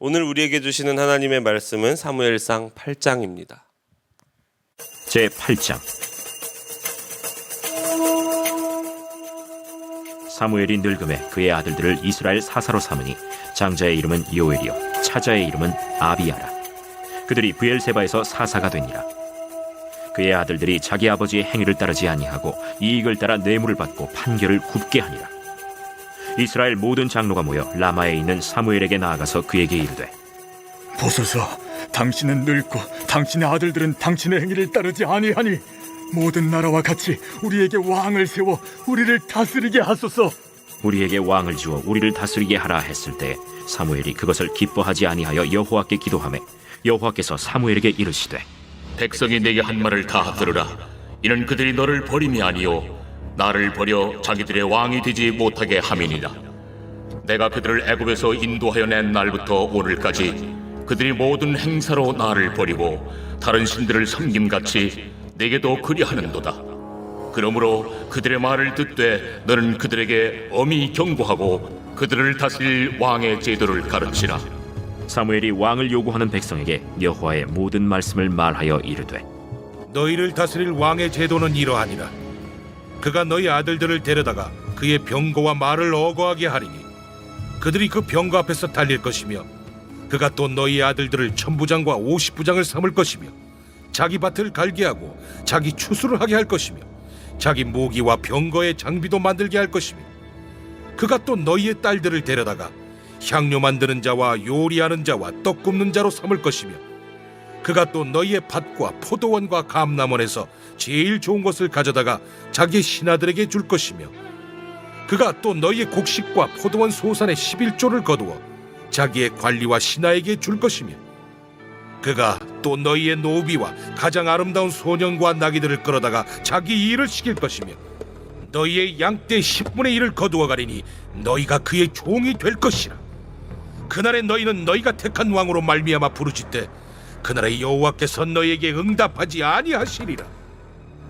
오늘 우리에게 주시는 하나님의 말씀은 사무엘상 8장입니다. 제 8장. 사무엘이 늙음에 그의 아들들을 이스라엘 사사로 삼으니 장자의 이름은 요엘이요 차자의 이름은 아비야라. 그들이 부엘세바에서 사사가 되니라. 그의 아들들이 자기 아버지의 행위를 따르지 아니하고 이익을 따라 뇌물을 받고 판결을 굽게 하니라 이스라엘 모든 장로가 모여 라마에 있는 사무엘에게 나아가서 그에게 이르되 보소서, 당신은 늙고 당신의 아들들은 당신의 행위를 따르지 아니하니 모든 나라와 같이 우리에게 왕을 세워 우리를 다스리게 하소서. 우리에게 왕을 주어 우리를 다스리게 하라 했을 때 사무엘이 그것을 기뻐하지 아니하여 여호와께 기도하매 여호와께서 사무엘에게 이르시되 백성이 내게 한 말을 다 들으라. 이는 그들이 너를 버림이 아니요 나를 버려 자기들의 왕이 되지 못하게 함이니라. 내가 그들을 애굽에서 인도하여 낸 날부터 오늘까지 그들이 모든 행사로 나를 버리고 다른 신들을 섬김같이 내게도 그리하는도다. 그러므로 그들의 말을 듣되 너는 그들에게 엄히 경고하고 그들을 다스릴 왕의 제도를 가르치라. 사무엘이 왕을 요구하는 백성에게 여호와의 모든 말씀을 말하여 이르되 너희를 다스릴 왕의 제도는 이러하니라. 그가 너희 아들들을 데려다가 그의 병거와 말을 어거하게 하리니 그들이 그 병거 앞에서 달릴 것이며 그가 또 너희 아들들을 천부장과 오십부장을 삼을 것이며 자기 밭을 갈게 하고 자기 추수를 하게 할 것이며 자기 모기와 병거의 장비도 만들게 할 것이며 그가 또 너희의 딸들을 데려다가 향료 만드는 자와 요리하는 자와 떡 굽는 자로 삼을 것이며 그가 또 너희의 밭과 포도원과 감남원에서 제일 좋은 것을 가져다가 자기 신하들에게 줄 것이며 그가 또 너희의 곡식과 포도원 소산의 11조를 거두어 자기의 관리와 신하에게 줄 것이며 그가 또 너희의 노비와 가장 아름다운 소년과 나귀들을 끌어다가 자기 일을 시킬 것이며 너희의 양떼 10분의 1을 거두어 가리니 너희가 그의 종이 될 것이라 그날에 너희는 너희가 택한 왕으로 말미암아 부르짖되 그날에 여호와께서 너희에게 응답하지 아니하시리라.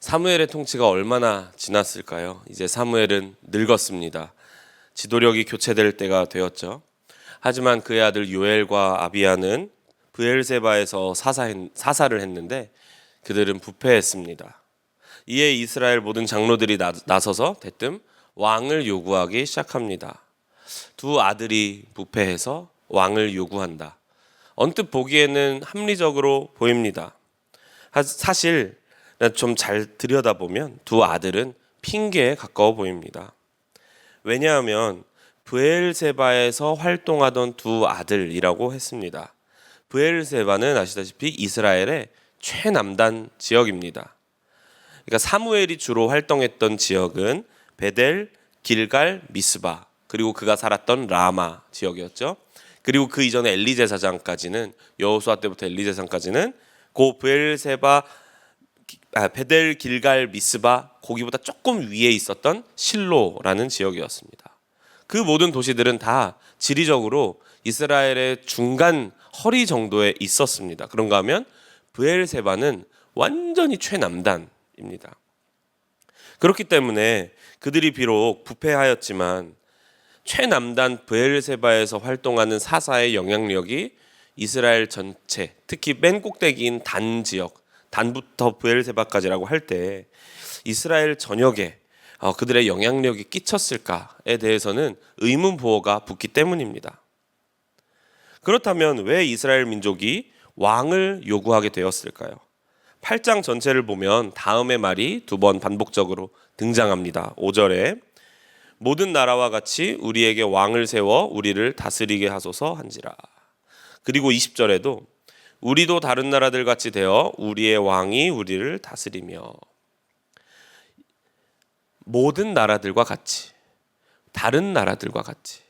사무엘의 통치가 얼마나 지났을까요? 이제 사무엘은 늙었습니다. 지도력이 교체될 때가 되었죠. 하지만 그의 아들 요엘과 아비야는 브엘세바에서 사사를 했는데 그들은 부패했습니다. 이에 이스라엘 모든 장로들이 나, 나서서 대뜸 왕을 요구하기 시작합니다. 두 아들이 부패해서 왕을 요구한다. 언뜻 보기에는 합리적으로 보입니다. 하- 사실 좀 잘 들여다보면 두 아들은 핑계에 가까워 보입니다. 왜냐하면 브엘세바에서 활동하던 두 아들이라고 했습니다. 브엘세바는 아시다시피 이스라엘의 최남단 지역입니다. 그러니까 사무엘이 주로 활동했던 지역은 베델, 길갈, 미스바 그리고 그가 살았던 라마 지역이었죠. 그리고 그 이전에 엘리 제사장까지는 여호수아 때부터 엘리 제사장까지는 고 브엘세바 아, 베델 길갈 미스바 거기보다 조금 위에 있었던 실로라는 지역이었습니다. 그 모든 도시들은 다 지리적으로 이스라엘의 중간 허리 정도에 있었습니다. 그런가 하면 브엘세바는 완전히 최남단입니다. 그렇기 때문에 그들이 비록 부패하였지만 최남단 브엘세바에서 활동하는 사사의 영향력이 이스라엘 전체, 특히 맨 꼭대기인 단 지역, 단부터 브엘세바까지라고 할 때 이스라엘 전역에 어, 그들의 영향력이 끼쳤을까에 대해서는 의문 부호가 붙기 때문입니다. 그렇다면 왜 이스라엘 민족이 왕을 요구하게 되었을까요? 8장 전체를 보면 다음의 말이 두 번 반복적으로 등장합니다. 5절에 모든 나라와 같이 우리에게 왕을 세워 우리를 다스리게 하소서 한지라. 그리고 20절에도 우리도 다른 나라들 같이 되어 우리의 왕이 우리를 다스리며 모든 나라들과 같이 다른 나라들과 같이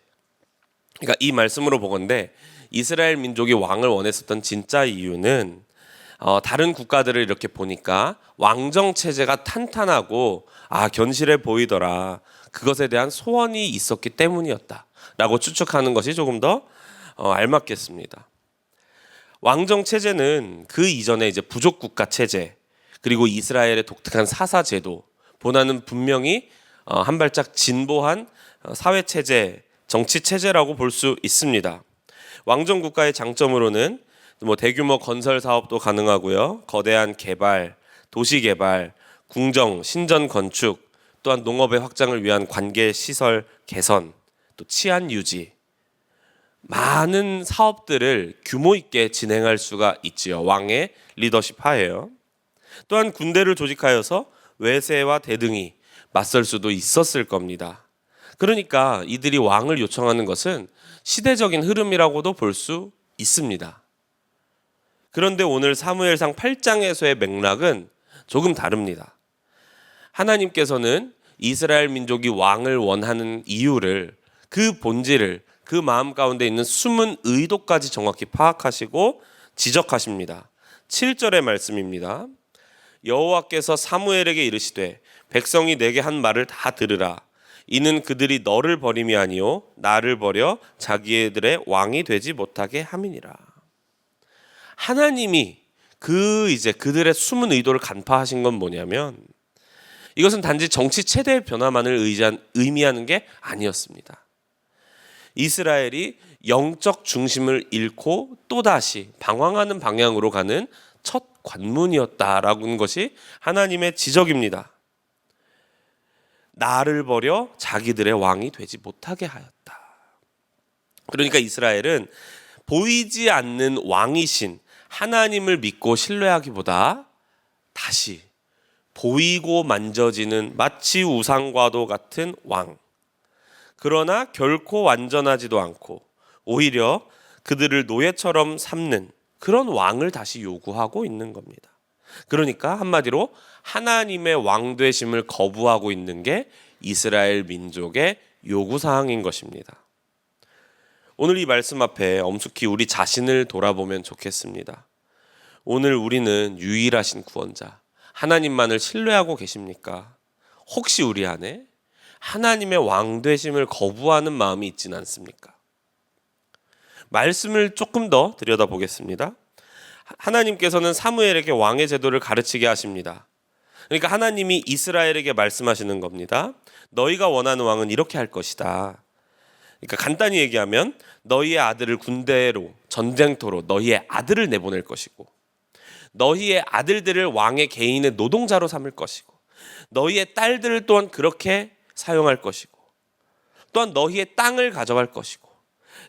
그러니까 이 말씀으로 보건대 이스라엘 민족이 왕을 원했었던 진짜 이유는 어, 다른 국가들을 이렇게 보니까 왕정 체제가 탄탄하고 아 견실해 보이더라 그것에 대한 소원이 있었기 때문이었다라고 추측하는 것이 조금 더 어, 알맞겠습니다. 왕정 체제는 그 이전에 이제 부족 국가 체제 그리고 이스라엘의 독특한 사사 제도 보다는 분명히 어, 한 발짝 진보한 어, 사회 체제, 정치 체제라고 볼 수 있습니다. 왕정 국가의 장점으로는 뭐 대규모 건설 사업도 가능하고요. 거대한 개발, 도시 개발, 궁정, 신전 건축, 또한 농업의 확장을 위한 관계 시설 개선, 또 치안 유지, 많은 사업들을 규모 있게 진행할 수가 있지요. 왕의 리더십 하에요. 또한 군대를 조직하여서 외세와 대등이 맞설 수도 있었을 겁니다. 그러니까 이들이 왕을 요청하는 것은 시대적인 흐름이라고도 볼 수 있습니다. 그런데 오늘 사무엘상 8장에서의 맥락은 조금 다릅니다. 하나님께서는 이스라엘 민족이 왕을 원하는 이유를 그 본질을 그 마음 가운데 있는 숨은 의도까지 정확히 파악하시고 지적하십니다. 7절의 말씀입니다. 여호와께서 사무엘에게 이르시되 백성이 내게 한 말을 다 들으라 이는 그들이 너를 버림이 아니요 나를 버려 자기들의 왕이 되지 못하게 함이니라. 하나님이 그 이제 그들의 숨은 의도를 간파하신 건 뭐냐면 이것은 단지 정치 체대의 변화만을 의미하는 게 아니었습니다. 이스라엘이 영적 중심을 잃고 또다시 방황하는 방향으로 가는 첫 관문이었다라는 것이 하나님의 지적입니다. 나를 버려 자기들의 왕이 되지 못하게 하였다. 그러니까 이스라엘은 보이지 않는 왕이신 하나님을 믿고 신뢰하기보다 다시 보이고 만져지는 마치 우상과도 같은 왕. 그러나 결코 완전하지도 않고 오히려 그들을 노예처럼 삼는 그런 왕을 다시 요구하고 있는 겁니다. 그러니까 한마디로 하나님의 왕 되심을 거부하고 있는 게 이스라엘 민족의 요구 사항인 것입니다. 오늘 이 말씀 앞에 엄숙히 우리 자신을 돌아보면 좋겠습니다. 오늘 우리는 유일하신 구원자 하나님만을 신뢰하고 계십니까? 혹시 우리 안에 하나님의 왕 되심을 거부하는 마음이 있지는 않습니까? 말씀을 조금 더 들여다보겠습니다. 하나님께서는 사무엘에게 왕의 제도를 가르치게 하십니다. 그러니까 하나님이 이스라엘에게 말씀하시는 겁니다. 너희가 원하는 왕은 이렇게 할 것이다. 그러니까 간단히 얘기하면 너희의 아들을 군대로 전쟁터로 너희의 아들을 내보낼 것이고 너희의 아들들을 왕의 개인의 노동자로 삼을 것이고 너희의 딸들을 또한 그렇게 사용할 것이고 또한 너희의 땅을 가져갈 것이고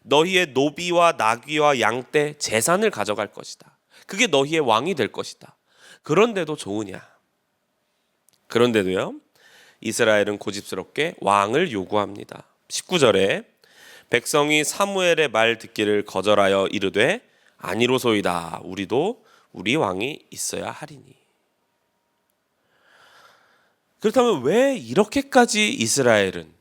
너희의 노비와 나귀와 양떼 재산을 가져갈 것이다. 그게 너희의 왕이 될 것이다. 그런데도 좋으냐? 그런데도요. 이스라엘은 고집스럽게 왕을 요구합니다. 19절에 백성이 사무엘의 말 듣기를 거절하여 이르되 아니로소이다. 우리도 우리 왕이 있어야 하리니. 그렇다면 왜 이렇게까지 이스라엘은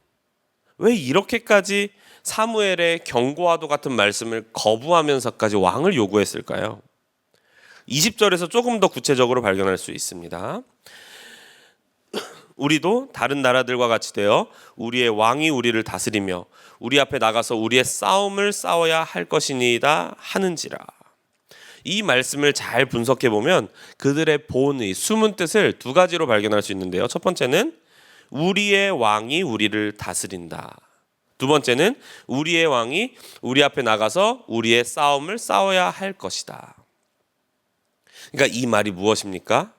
왜 이렇게까지 사무엘의 경고와도 같은 말씀을 거부하면서까지 왕을 요구했을까요? 20절에서 조금 더 구체적으로 발견할 수 있습니다. 우리도 다른 나라들과 같이 되어 우리의 왕이 우리를 다스리며 우리 앞에 나가서 우리의 싸움을 싸워야 할 것이니이다 하는지라. 이 말씀을 잘 분석해 보면 그들의 본의 숨은 뜻을 두 가지로 발견할 수 있는데요. 첫 번째는 우리의 왕이 우리를 다스린다. 두 번째는 우리의 왕이 우리 앞에 나가서 우리의 싸움을 싸워야 할 것이다. 그러니까 이 말이 무엇입니까?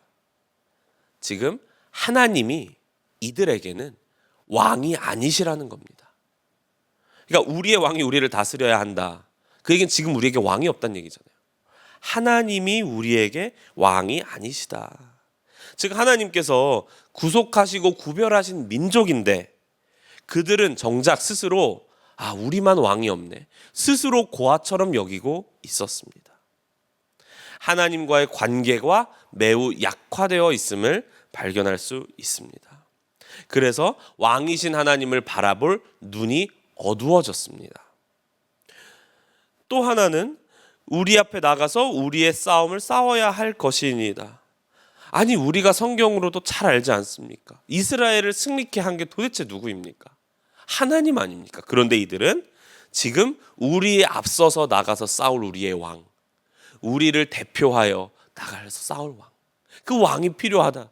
지금 하나님이 이들에게는 왕이 아니시라는 겁니다. 그러니까 우리의 왕이 우리를 다스려야 한다. 그 얘기는 지금 우리에게 왕이 없다는 얘기잖아요. 하나님이 우리에게 왕이 아니시다. 즉 하나님께서 구속하시고 구별하신 민족인데 그들은 정작 스스로 아 우리만 왕이 없네. 스스로 고아처럼 여기고 있었습니다. 하나님과의 관계가 매우 약화되어 있음을 발견할 수 있습니다. 그래서 왕이신 하나님을 바라볼 눈이 어두워졌습니다. 또 하나는 우리 앞에 나가서 우리의 싸움을 싸워야 할 것이니이다. 아니 우리가 성경으로도 잘 알지 않습니까? 이스라엘을 승리케 한 게 도대체 누구입니까? 하나님 아닙니까? 그런데 이들은 지금 우리에 앞서서 나가서 싸울 우리의 왕, 우리를 대표하여 나가서 싸울 왕, 그 왕이 필요하다.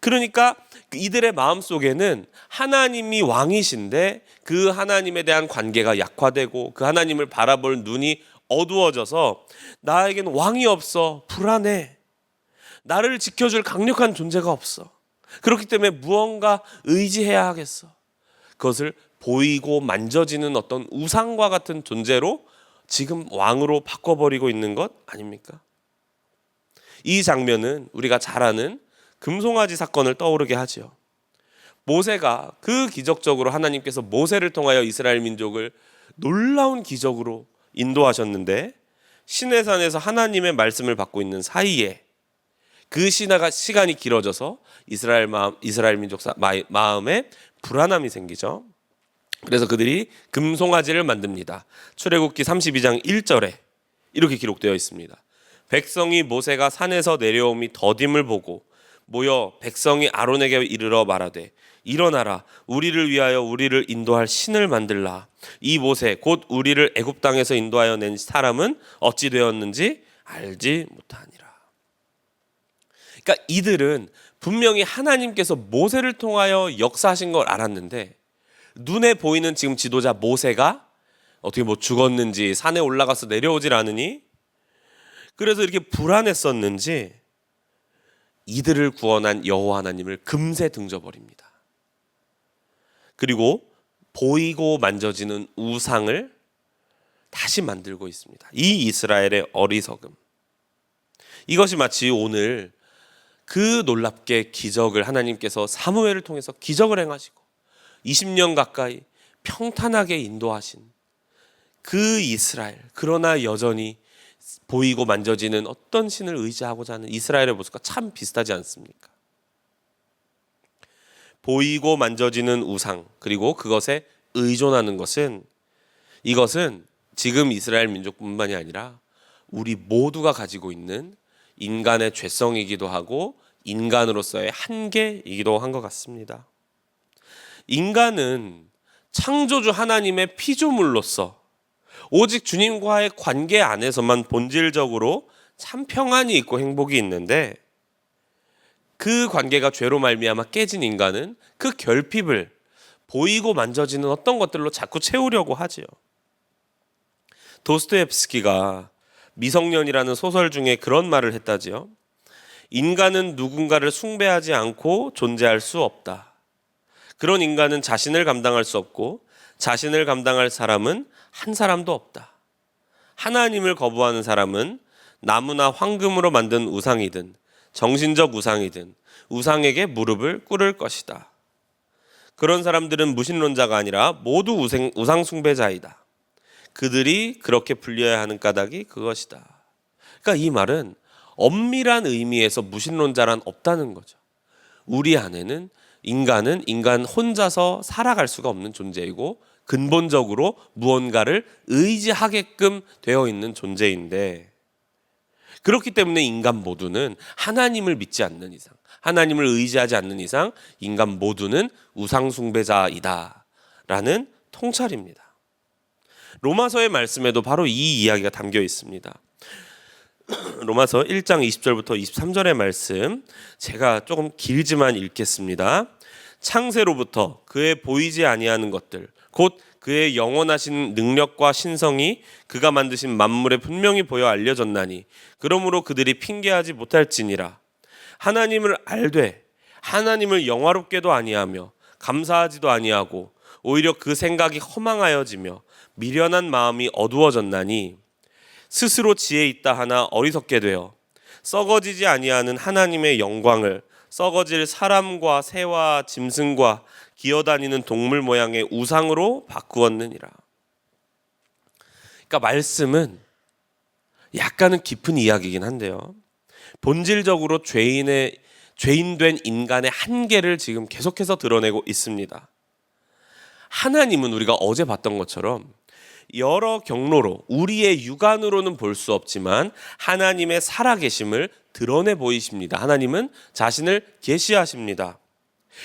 그러니까 이들의 마음 속에는 하나님이 왕이신데 그 하나님에 대한 관계가 약화되고 그 하나님을 바라볼 눈이 어두워져서 나에겐 왕이 없어 불안해. 나를 지켜줄 강력한 존재가 없어. 그렇기 때문에 무언가 의지해야 하겠어. 그것을 보이고 만져지는 어떤 우상과 같은 존재로 지금 왕으로 바꿔버리고 있는 것 아닙니까? 이 장면은 우리가 잘 아는 금송아지 사건을 떠오르게 하지요. 모세가 그 기적적으로 하나님께서 모세를 통하여 이스라엘 민족을 놀라운 기적으로 인도하셨는데 시내산에서 하나님의 말씀을 받고 있는 사이에 그 시나가 시간이 길어져서 이스라엘 마음 이스라엘 민족 마음에 불안함이 생기죠. 그래서 그들이 금송아지를 만듭니다. 출애굽기 32장 1절에 이렇게 기록되어 있습니다. 백성이 모세가 산에서 내려옴이 더딤을 보고 모여 백성이 아론에게 이르러 말하되 일어나라 우리를 위하여 우리를 인도할 신을 만들라 이 모세 곧 우리를 애굽 땅에서 인도하여 낸 사람은 어찌 되었는지 알지 못하니라. 그러니까 이들은 분명히 하나님께서 모세를 통하여 역사하신 걸 알았는데 눈에 보이는 지금 지도자 모세가 어떻게 뭐 죽었는지 산에 올라가서 내려오질 않으니 그래서 이렇게 불안했었는지 이들을 구원한 여호와 하나님을 금세 등져버립니다. 그리고 보이고 만져지는 우상을 다시 만들고 있습니다. 이 이스라엘의 어리석음. 이것이 마치 오늘 그 놀랍게 기적을 하나님께서 사무엘을 통해서 기적을 행하시고 20년 가까이 평탄하게 인도하신 그 이스라엘 그러나 여전히 보이고 만져지는 어떤 신을 의지하고자 하는 이스라엘의 모습과 참 비슷하지 않습니까? 보이고 만져지는 우상 그리고 그것에 의존하는 것은 이것은 지금 이스라엘 민족뿐만이 아니라 우리 모두가 가지고 있는 인간의 죄성이기도 하고 인간으로서의 한계이기도 한 것 같습니다. 인간은 창조주 하나님의 피조물로서 오직 주님과의 관계 안에서만 본질적으로 참 평안이 있고 행복이 있는데 그 관계가 죄로 말미암아 깨진 인간은 그 결핍을 보이고 만져지는 어떤 것들로 자꾸 채우려고 하지요. 도스토옙스키가 미성년이라는 소설 중에 그런 말을 했다지요. 인간은 누군가를 숭배하지 않고 존재할 수 없다. 그런 인간은 자신을 감당할 수 없고 자신을 감당할 사람은 한 사람도 없다. 하나님을 거부하는 사람은 나무나 황금으로 만든 우상이든 정신적 우상이든 우상에게 무릎을 꿇을 것이다. 그런 사람들은 무신론자가 아니라 모두 우상, 우상 숭배자이다. 그들이 그렇게 불려야 하는 까닭이 그것이다. 그러니까 이 말은 엄밀한 의미에서 무신론자란 없다는 거죠. 우리 안에는 인간은 인간 혼자서 살아갈 수가 없는 존재이고 근본적으로 무언가를 의지하게끔 되어 있는 존재인데 그렇기 때문에 인간 모두는 하나님을 믿지 않는 이상, 하나님을 의지하지 않는 이상 인간 모두는 우상 숭배자이다라는 통찰입니다. 로마서의 말씀에도 바로 이 이야기가 담겨 있습니다. 로마서 1장 20절부터 23절의 말씀 제가 조금 길지만 읽겠습니다. 창세로부터 그의 보이지 아니하는 것들 곧 그의 영원하신 능력과 신성이 그가 만드신 만물에 분명히 보여 알려졌나니 그러므로 그들이 핑계하지 못할지니라. 하나님을 알되 하나님을 영화롭게도 아니하며 감사하지도 아니하고 오히려 그 생각이 허망하여지며 미련한 마음이 어두워졌나니 스스로 지혜 있다 하나 어리석게 되어 썩어지지 아니하는 하나님의 영광을 썩어질 사람과 새와 짐승과 기어다니는 동물 모양의 우상으로 바꾸었느니라. 그러니까 말씀은 약간은 깊은 이야기긴 한데요. 본질적으로 죄인의 죄인된 인간의 한계를 지금 계속해서 드러내고 있습니다. 하나님은 우리가 어제 봤던 것처럼 여러 경로로 우리의 육안으로는 볼 수 없지만 하나님의 살아계심을 드러내 보이십니다. 하나님은 자신을 계시하십니다.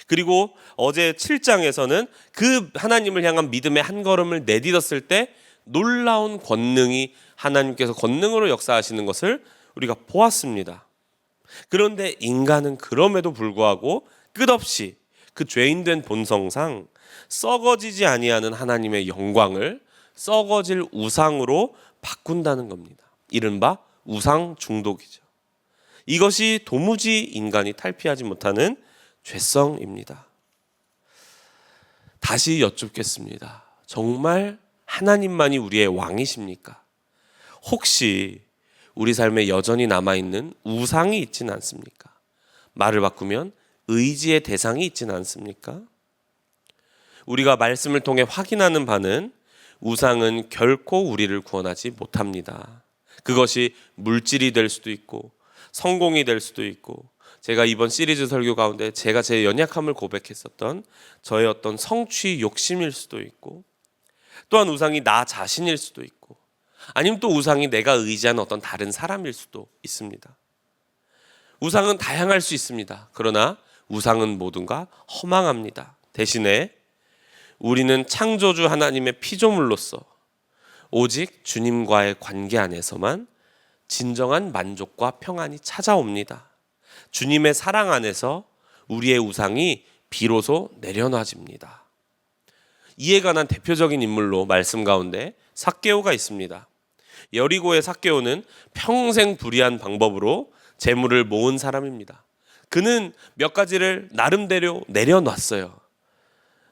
그리고 어제 7장에서는 그 하나님을 향한 믿음의 한 걸음을 내딛었을 때 놀라운 권능이 하나님께서 권능으로 역사하시는 것을 우리가 보았습니다. 그런데 인간은 그럼에도 불구하고 끝없이 그 죄인된 본성상 썩어지지 아니하는 하나님의 영광을 썩어질 우상으로 바꾼다는 겁니다. 이른바 우상 중독이죠. 이것이 도무지 인간이 탈피하지 못하는 죄성입니다. 다시 여쭙겠습니다. 정말 하나님만이 우리의 왕이십니까? 혹시 우리 삶에 여전히 남아있는 우상이 있지는 않습니까? 말을 바꾸면 의지의 대상이 있지는 않습니까? 우리가 말씀을 통해 확인하는 바는 우상은 결코 우리를 구원하지 못합니다. 그것이 물질이 될 수도 있고 성공이 될 수도 있고 제가 이번 시리즈 설교 가운데 제가 제 연약함을 고백했었던 저의 어떤 성취 욕심일 수도 있고 또한 우상이 나 자신일 수도 있고 아니면 또 우상이 내가 의지하는 어떤 다른 사람일 수도 있습니다. 우상은 다양할 수 있습니다. 그러나 우상은 모든가 허망합니다. 대신에 우리는 창조주 하나님의 피조물로서 오직 주님과의 관계 안에서만 진정한 만족과 평안이 찾아옵니다. 주님의 사랑 안에서 우리의 우상이 비로소 내려놔집니다. 이에 관한 대표적인 인물로 말씀 가운데 삭개오가 있습니다. 여리고의 삭개오는 평생 불의한 방법으로 재물을 모은 사람입니다. 그는 몇 가지를 나름대로 내려놨어요.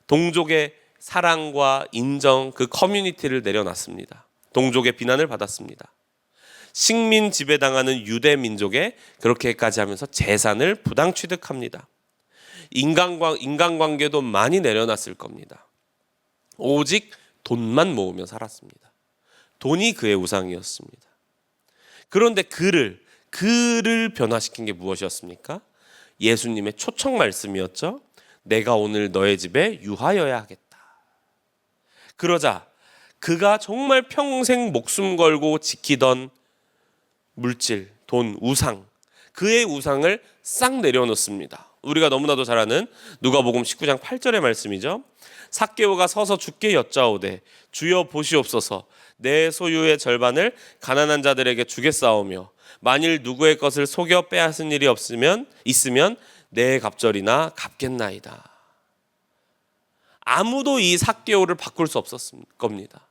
동족의 사랑과 인정 그 커뮤니티를 내려놨습니다. 동족의 비난을 받았습니다. 식민 지배당하는 유대 민족에 그렇게까지 하면서 재산을 부당 취득합니다. 인간관 인간관계도 많이 내려놨을 겁니다. 오직 돈만 모으며 살았습니다. 돈이 그의 우상이었습니다. 그런데 그를 그를 변화시킨 게 무엇이었습니까? 예수님의 초청 말씀이었죠. 내가 오늘 너의 집에 유하여야 하겠다. 그러자 그가 정말 평생 목숨 걸고 지키던 물질, 돈, 우상, 그의 우상을 싹 내려놓습니다. 우리가 너무나도 잘 아는 누가복음 19장 8절의 말씀이죠. 삭개오가 서서 주께 여짜오되 주여 보시옵소서 내 소유의 절반을 가난한 자들에게 주겠사오며 만일 누구의 것을 속여 빼앗은 일이 없으면 있으면 내 갑절이나 갚겠나이다. 아무도 이 삭개오를 바꿀 수 없었을 겁니다.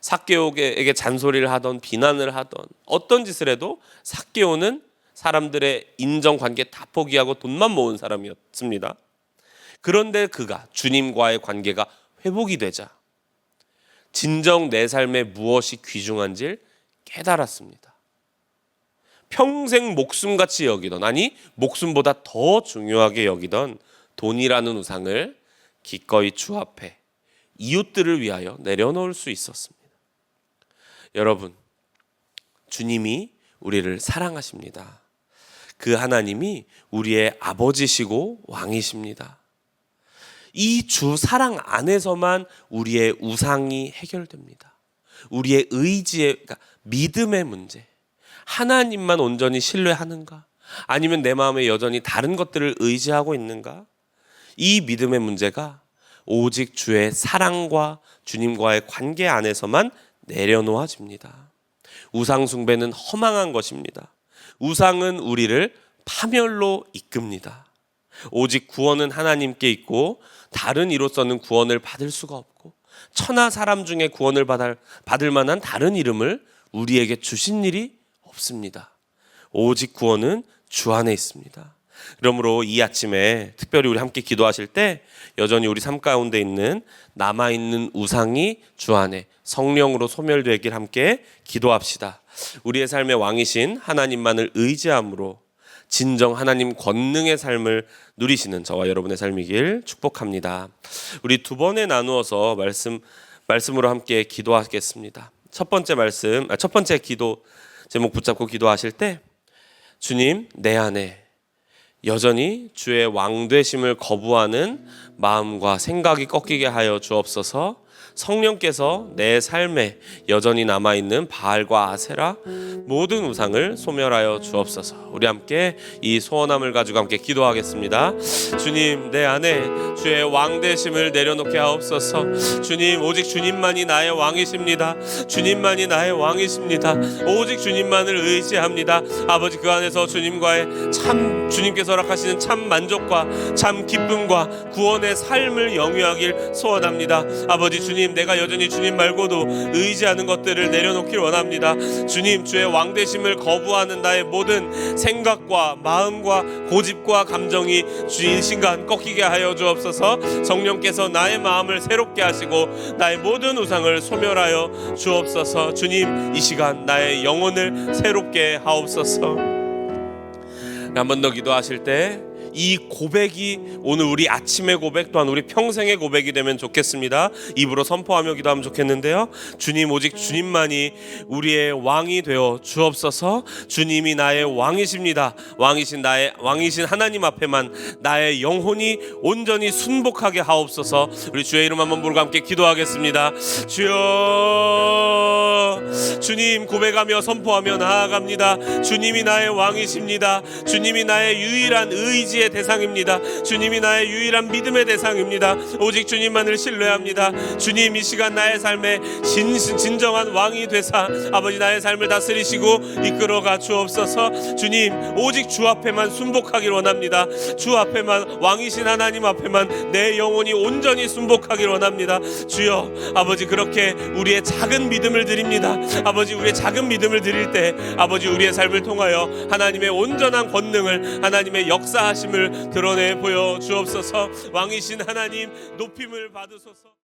삭개오에게 잔소리를 하던 비난을 하던 어떤 짓을 해도 삭개오는 사람들의 인정 관계 다 포기하고 돈만 모은 사람이었습니다. 그런데 그가 주님과의 관계가 회복이 되자 진정 내 삶에 무엇이 귀중한지를 깨달았습니다. 평생 목숨같이 여기던 아니 목숨보다 더 중요하게 여기던 돈이라는 우상을 기꺼이 추합해 이웃들을 위하여 내려놓을 수 있었습니다. 여러분, 주님이 우리를 사랑하십니다. 그 하나님이 우리의 아버지시고 왕이십니다. 이 주 사랑 안에서만 우리의 우상이 해결됩니다. 우리의 의지의 그러니까 믿음의 문제. 하나님만 온전히 신뢰하는가? 아니면 내 마음에 여전히 다른 것들을 의지하고 있는가? 이 믿음의 문제가 오직 주의 사랑과 주님과의 관계 안에서만 내려놓아집니다. 우상숭배는 허망한 것입니다. 우상은 우리를 파멸로 이끕니다. 오직 구원은 하나님께 있고 다른 이로서는 구원을 받을 수가 없고 천하 사람 중에 구원을 받을, 받을 만한 다른 이름을 우리에게 주신 일이 없습니다. 오직 구원은 주 안에 있습니다. 그러므로 이 아침에 특별히 우리 함께 기도하실 때 여전히 우리 삶 가운데 있는 남아 있는 우상이 주 안에 성령으로 소멸되길 함께 기도합시다. 우리의 삶의 왕이신 하나님만을 의지함으로 진정 하나님 권능의 삶을 누리시는 저와 여러분의 삶이길 축복합니다. 우리 두 번에 나누어서 말씀 말씀으로 함께 기도하겠습니다. 첫 번째 말씀, 아, 첫 번째 기도 제목 붙잡고 기도하실 때 주님 내 안에 여전히 주의 왕 되심을 거부하는 마음과 생각이 꺾이게 하여 주옵소서. 성령께서 내 삶에 여전히 남아 있는 바알과 아세라 모든 우상을 소멸하여 주옵소서. 우리 함께 이 소원함을 가지고 함께 기도하겠습니다. 주님 내 안에 주의 왕 되심을 내려놓게 하옵소서. 주님 오직 주님만이 나의 왕이십니다. 주님만이 나의 왕이십니다. 오직 주님만을 의지합니다. 아버지 그 안에서 주님과의 참 주님께서 허락하시는 참 만족과 참 기쁨과 구원의 삶을 영위하길 소원합니다. 아버지 주님 내가 여전히 주님 말고도 의지하는 것들을 내려놓길 원합니다. 주님 주의 왕 되심을 거부하는 나의 모든 생각과 마음과 고집과 감정이 주인 신간 꺾이게 하여 주옵소서. 성령께서 나의 마음을 새롭게 하시고 나의 모든 우상을 소멸하여 주옵소서. 주님 이 시간 나의 영혼을 새롭게 하옵소서. 한 번 더 기도하실 때 이 고백이 오늘 우리 아침의 고백 또한 우리 평생의 고백이 되면 좋겠습니다. 입으로 선포하며 기도하면 좋겠는데요. 주님 오직 주님만이 우리의 왕이 되어 주옵소서. 주님이 나의 왕이십니다. 왕이신 나의 왕이신 하나님 앞에만 나의 영혼이 온전히 순복하게 하옵소서. 우리 주의 이름 한번 부르고 함께 기도하겠습니다. 주여 주님 고백하며 선포하며 나아갑니다. 주님이 나의 왕이십니다. 주님이 나의 유일한 의지 의 대상입니다. 주님이 나의 유일한 믿음의 대상입니다. 오직 주님만을 신뢰합니다. 주님 이 시간 나의 삶에 진, 진정한 왕이 되사 아버지 나의 삶을 다스리시고 이끌어가 주옵소서. 주님 오직 주 앞에만 순복하길 원합니다. 주 앞에만 왕이신 하나님 앞에만 내 영혼이 온전히 순복하길 원합니다. 주여 아버지 그렇게 우리의 작은 믿음을 드립니다. 아버지 우리의 작은 믿음을 드릴 때 아버지 우리의 삶을 통하여 하나님의 온전한 권능을 하나님의 역사하 심을 드러내 보여 주옵소서. 왕이신 하나님 높임을 받으소서.